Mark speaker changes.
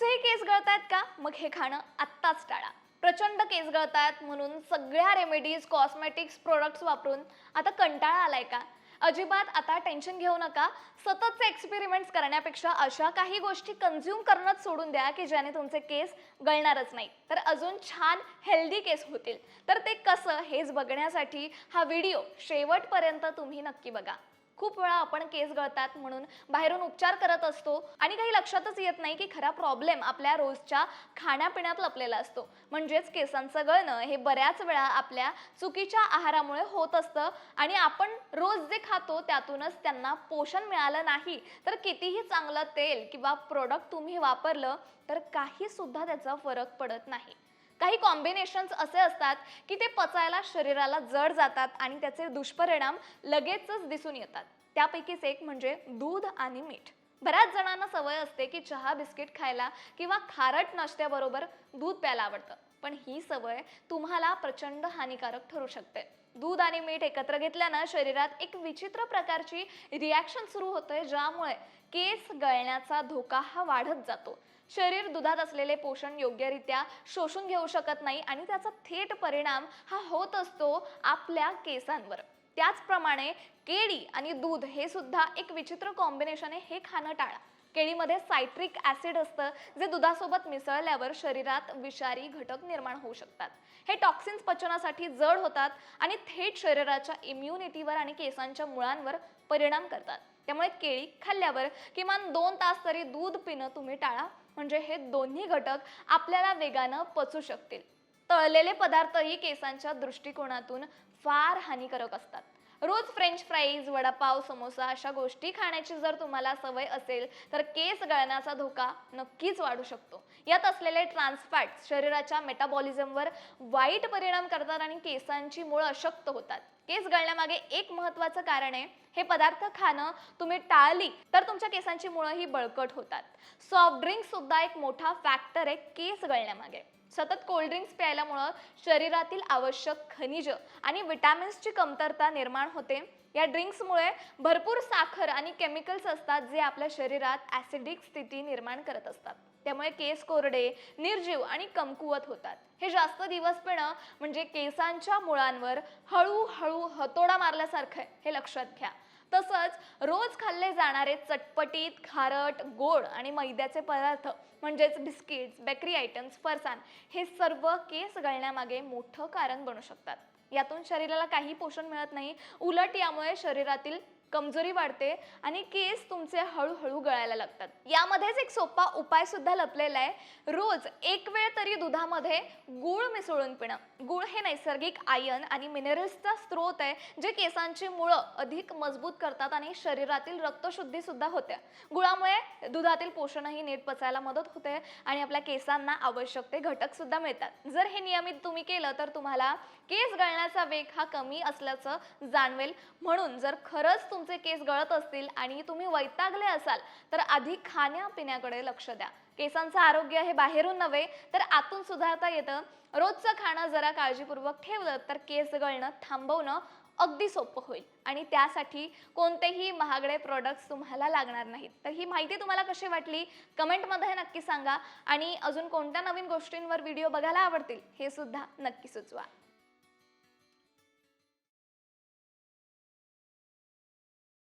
Speaker 1: तुमचेही केस गळतायत का? मग हे खाणं आत्ताच टाळा. प्रचंड केस गळतायत म्हणून सगळ्या रेमेडीज कॉस्मेटिक्स प्रोडक्ट्स वापरून आता कंटाळा आलाय का? अजिबात आता टेन्शन घेऊ नका. सततचे एक्सपेरिमेंट्स करण्यापेक्षा अशा काही गोष्टी कन्झ्युम करणंच सोडून द्या की ज्याने तुमचे केस गळणारच नाही तर अजून छान हेल्दी केस होतील. तर ते कसं हेच बघण्यासाठी हा व्हिडिओ शेवटपर्यंत तुम्ही नक्की बघा. खूप वेळा आपण केस गळतात म्हणून बाहेरून उपचार करत असतो आणि काही लक्षातच येत नाही की खरा प्रॉब्लेम आपल्या रोजच्या खाण्यापिण्यात लपलेला असतो. म्हणजेच केसांचं गळणं हे बऱ्याच वेळा आपल्या चुकीच्या आहारामुळे होत असतं आणि आपण रोज जे खातो त्यातूनच त्यांना पोषण मिळालं नाही. तर कितीही चांगलं तेल किंवा प्रोडक्ट तुम्ही वापरलं तर काही सुद्धा त्याचा फरक पडत नाही. काही कॉम्बिनेशन्स असे असतात की ते पचायला शरीराला जड जातात आणि त्याचे दुष्परिणाम लगेचच दिसून येतात. त्यापैकीच एक म्हणजे दूध आणि मीठ. बऱ्याच जणांना सवय असते की चहा बिस्किट खायला किंवा खारट नाश्त्याबरोबर दूध प्यायला आवडतं. पण ही सवय तुम्हाला प्रचंड हानिकारक ठरू शकते. दूध आणि मीठ एकत्र घेतल्यानं शरीरात एक विचित्र प्रकारची रिॲक्शन सुरू होते ज्यामुळे केस गळण्याचा धोका हा वाढत जातो. शरीर दुधात असलेले पोषण योग्यरित्या शोषून घेऊ शकत नाही आणि त्याचा थेट परिणाम हा होत असतो आपल्या केसांवर. त्याचप्रमाणे केळी आणि दूध हे सुद्धा एक विचित्र कॉम्बिनेशन आहे हे खाणं टाळा. केळीमध्ये सायट्रिक ॲसिड असतं जे दुधासोबत मिसळल्यावर शरीरात विषारी घटक निर्माण होऊ शकतात. हे टॉक्सिन्स पचनासाठी जड होतात आणि थेट शरीराच्या इम्युनिटीवर आणि केसांच्या मुळांवर परिणाम करतात. त्यामुळे केळी खाल्ल्यावर किमान दोन तास तरी दूध पिणं तुम्ही टाळा. म्हणजे हे दोन्ही घटक आपल्याला वेगानं पचू शकतील. तळलेले पदार्थही केसांच्या दृष्टिकोनातून फार हानिकारक असतात. रोज फ्रेंच फ्राईज वडापाव समोसा अशा गोष्टी खाण्याची जर तुम्हाला सवय असेल तर केस गळण्याचा धोका नक्कीच वाढू शकतो. यात असलेले ट्रान्सफॅट शरीराच्या मेटाबॉलिझमवर वाईट परिणाम करतात आणि केसांची मुळं अशक्त होतात. केस गळण्यामागे एक महत्वाचं कारण आहे हे पदार्थ खाणं तुम्ही टाळली तर तुमच्या केसांची मुळं ही बळकट होतात. सॉफ्ट ड्रिंक सुद्धा एक मोठा फॅक्टर आहे केस गळण्यामागे. सतत कोल्ड्रिंक्स प्यायल्यामुळं शरीरातील आवश्यक खनिज आणि विटॅमिन्सची कमतरता निर्माण होते. या ड्रिंक्समुळे भरपूर साखर आणि केमिकल्स असतात जे आपल्या शरीरात ॲसिडिक स्थिती निर्माण करत असतात. त्यामुळे केस कोरडे निर्जीव आणि कमकुवत होतात. हे जास्त दिवस पिणं म्हणजे केसांच्या मुळांवर हळूहळू हतोडा मारल्यासारखं आहे हे लक्षात घ्या. तसंच रोज खाल्ले जाणारे चटपटीत खारट गोड आणि मैद्याचे पदार्थ म्हणजेच बिस्किट्स बेकरी आयटम्स फरसाण हे सर्व केस गळण्यामागे मोठं कारण बनू शकतात. यातून शरीराला काही पोषण मिळत नाही. उलट यामुळे शरीरातील कमजोरी वाढते आणि केस तुमचे हळूहळू गळायला लागतात. यामध्येच एक सोपा उपाय सुद्धा लपलेला आहे. रोज एक वेळ तरी दुधामध्ये गूळ मिसळून पिणं. गूळ हे नैसर्गिक आयन आणि मिनरल्सचा स्रोत आहे जे केसांची मुळं अधिक मजबूत करतात आणि शरीरातील रक्तशुद्धी सुद्धा होते. गुळामुळे दुधातील पोषणही नीट पचायला मदत होते आणि आपल्या केसांना आवश्यक ते घटक सुद्धा मिळतात. जर हे नियमित तुम्ही केलं तर तुम्हाला केस गळण्याचा वेग हा कमी असल्याचं जाणवेल. म्हणून जर खरंच तुमचे केस गळत असतील आणि तुम्ही वैतागले असाल तर आधी खाण्यापिण्याकडे लक्ष द्या. केसांचं आरोग्य हे बाहेरून नव्हे तर आतून सुधारता येतं. रोजचं खाणं जरा काळजीपूर्वक ठेवलं तर केस गळणं थांबवणं अगदी सोपं होईल. आणि त्यासाठी कोणतेही महागडे प्रोडक्ट्स तुम्हाला लागणार नाहीत. तर ही माहिती तुम्हाला कशी वाटली? कमेंटमध्ये नक्की सांगा. आणि अजून कोणत्या नवीन गोष्टींवर व्हिडिओ बघायला आवडतील हे सुद्धा नक्की सुचवा.